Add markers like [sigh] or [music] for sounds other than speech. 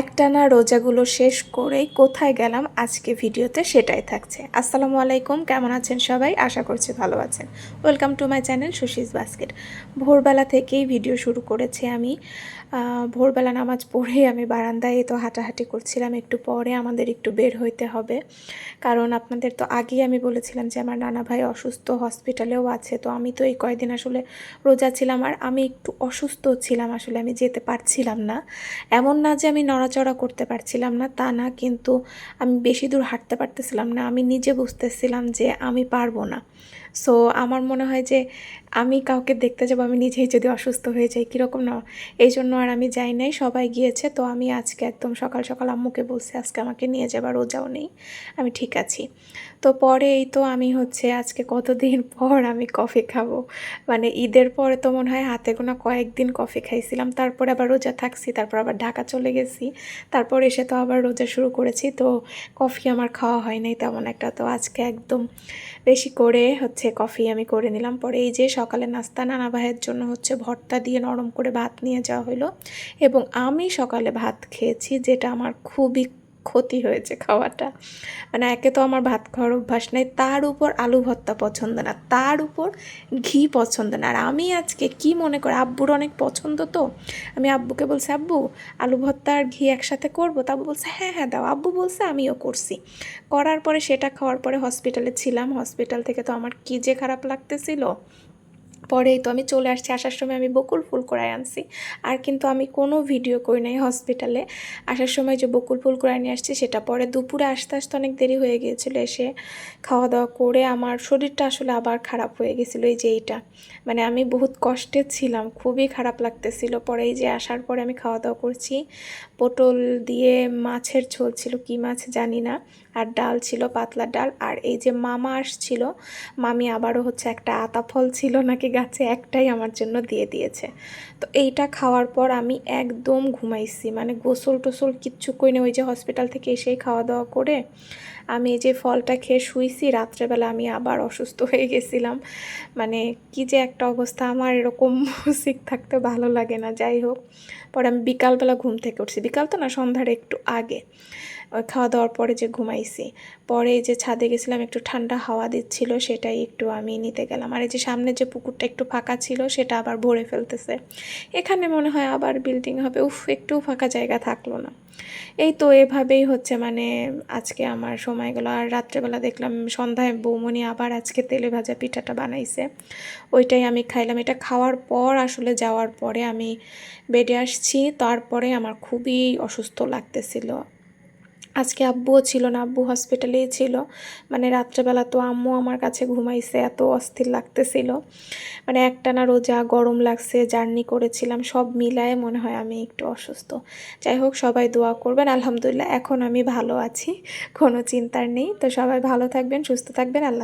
একটানা রোজাগুলো শেষ করেই কোথায় গেলাম আজকে ভিডিওতে সেটাই থাকছে। আসসালামু আলাইকুম, কেমন আছেন সবাই? আশা করছি ভালো আছেন। Welcome to my channel Sushi's basket ভোরবেলা থেকেই ভিডিও শুরু করেছি আমি। ভোরবেলা নামাজ পড়ে আমি বারান্দায় তো হাঁটাহাঁটি করছিলাম, একটু পরে আমাদের একটু বের হইতে হবে। কারণ আপনাদের তো আগেই আমি বলেছিলাম যে আমার নানা ভাই অসুস্থ হসপিটালেও আছে, তো আমি তো এই কয়েকদিন আসলে রোজা ছিলাম আর আমি একটু অসুস্থ ছিলাম, আসলে আমি যেতে পারছিলাম না। এমন না যে আমি নড়াচড়া করতে পারছিলাম না, তা না, কিন্তু আমি বেশি দূর হাঁটতে পারতেছিলাম না। আমি নিজে বুঝতেছিলাম যে আমি পারব না। সো আমার মনে হয় যে আমি কাউকে দেখতে যাব, আমি নিজেই যদি অসুস্থ হয়ে যাই, কীরকম না? এই জন্য আর আমি যাই নাই, সবাই গিয়েছে। তো আমি আজকে একদম সকাল সকাল আম্মুকে বলছি, আজকে আমাকে নিয়ে যাবার রোজাও নেই। আমি ঠিক আছি। তো পরে এই তো আমি হচ্ছে আজকে কতদিন পর আমি কফি খাব? মানে ঈদের পরে তো মনে হয় হাতে গোনা কয়েকদিন কফি খাইছিলাম, তারপরে আবার রোজা থাকছি, তারপর আবার ঢাকা চলে গেছি, তারপর এসে তো আবার রোজা শুরু করেছি। তো কফি আমার খাওয়া হয় নাই তেমন একটা। তো আজকে একদম বেশি করে হচ্ছে কফি আমি করে নিলাম। পরে এই যে সকালে নাস্তা নানা ভাইয়ের জন্য হচ্ছে ভর্তা দিয়ে নরম করে ভাত নিয়ে যাওয়া হলো। এবং আমি সকালে ভাত খেয়েছি, যেটা আমার খুবই ক্ষতি হয়েছে খাওয়াটা। মানে একে তো আমার ভাত খাওয়ার অভ্যাস নেই, তার উপর আলু ভর্তা পছন্দ না, তার উপর ঘি পছন্দ না। আর আমি আজকে কি মনে করি, আব্বুর অনেক পছন্দ তো। আমি আব্বুকে বলছি, আব্বু, আলু ভর্তা আর ঘি একসাথে করব? তা আব্বু বলছে হ্যাঁ হ্যাঁ দাও। আব্বু বলছে, আমিও করছি। করার পরে সেটা খাওয়ার পরে হসপিটালে ছিলাম। হসপিটাল থেকে তো আমার কী যে খারাপ লাগতেছিল। পরেই তো আমি চলে আসছি, আসার সময় আমি বকুল ফুল করাই আনছি। আর কিন্তু আমি কোনো ভিডিও করি নাই হসপিটালে আসার সময় যে বকুল ফুল করাই নিয়ে আসছি, সেটা পরে দুপুরে আসতে আসতে অনেক দেরি হয়ে গিয়েছিল এসে খাওয়া দাওয়া করে আমার শরীরটা আসলে আবার খারাপ হয়ে গেছিল এই যে এইটা। মানে আমি বহুত কষ্টে ছিলাম, খুবই খারাপ লাগতেছিল। পরে এই যে আসার পরে আমি খাওয়া দাওয়া করছি। পটল দিয়ে মাছের ঝোল ছিল, কী মাছ জানি না। আর ডাল ছিল, পাতলা ডাল। আর এই যে মামা আসছিল, মামি আবারও হচ্ছে একটা আতা ফল ছিল নাকি গাছে, একটাই আমার জন্য দিয়ে দিয়েছে। তো এইটা খাওয়ার পর আমি একদম ঘুমাইছি। মানে গোসল টোসল কিচ্ছু করি না ওই যে হসপিটাল থেকে এসেই খাওয়া দাওয়া করে আমি এই যে ফলটা খেয়ে শুইছি, রাত্রেবেলা আমি আবার অসুস্থ হয়ে গেছিলাম। মানে কি যে একটা অবস্থা, আমার এরকম [laughs] সিক থাকতে ভালো লাগে না, যাই হোক। পরে আমি বিকালবেলা ঘুম থেকে উঠছি। বিকাল তো না, সন্ধ্যার একটু আগে। ওই খাওয়া দাওয়ার পরে যে ঘুমাইছি। পরে যে ছাদে গেছিলাম, একটু ঠান্ডা হাওয়া দিচ্ছিল, সেটাই একটু আমি নিতে গেলাম। আর এই যে সামনে যে পুকুরটা একটু ফাঁকা ছিল, সেটা আবার ভরে ফেলতেছে। এখানে মনে হয় আবার বিল্ডিং হবে। উফ, একটু ফাঁকা জায়গা থাকল না। এই তো এভাবেই হচ্ছে মানে আজকে আমার সময়গুলো আর রাত্রেবেলা দেখলাম সন্ধ্যায় বৌমনি আবার আজকে তেলে ভাজা পিঠাটা বানাইছে। ওইটাই আমি খাইলাম। এটা খাওয়ার পর আসলে যাওয়ার পরে আমি বেডে আসছি। তারপরে আমার খুবই অসুস্থ লাগতেছিল। আজকে আব্বুও ছিল না, আব্বু হসপিটালেই ছিল। মানে রাত্রেবেলা তো আম্মু আমার কাছে ঘুমাইছে, এত অস্থির লাগতেছিল। মানে একটানা রোজা, গরম লাগছে জার্নি করেছিলাম, সব মিলায়ে মনে হয় আমি একটু অসুস্থ। যাই হোক, সবাই দোয়া করবেন, আলহামদুলিল্লাহ, এখন আমি ভালো আছি, কোনো চিন্তার নেই। তো সবাই ভালো থাকবেন, সুস্থ থাকবেন, আল্লাহ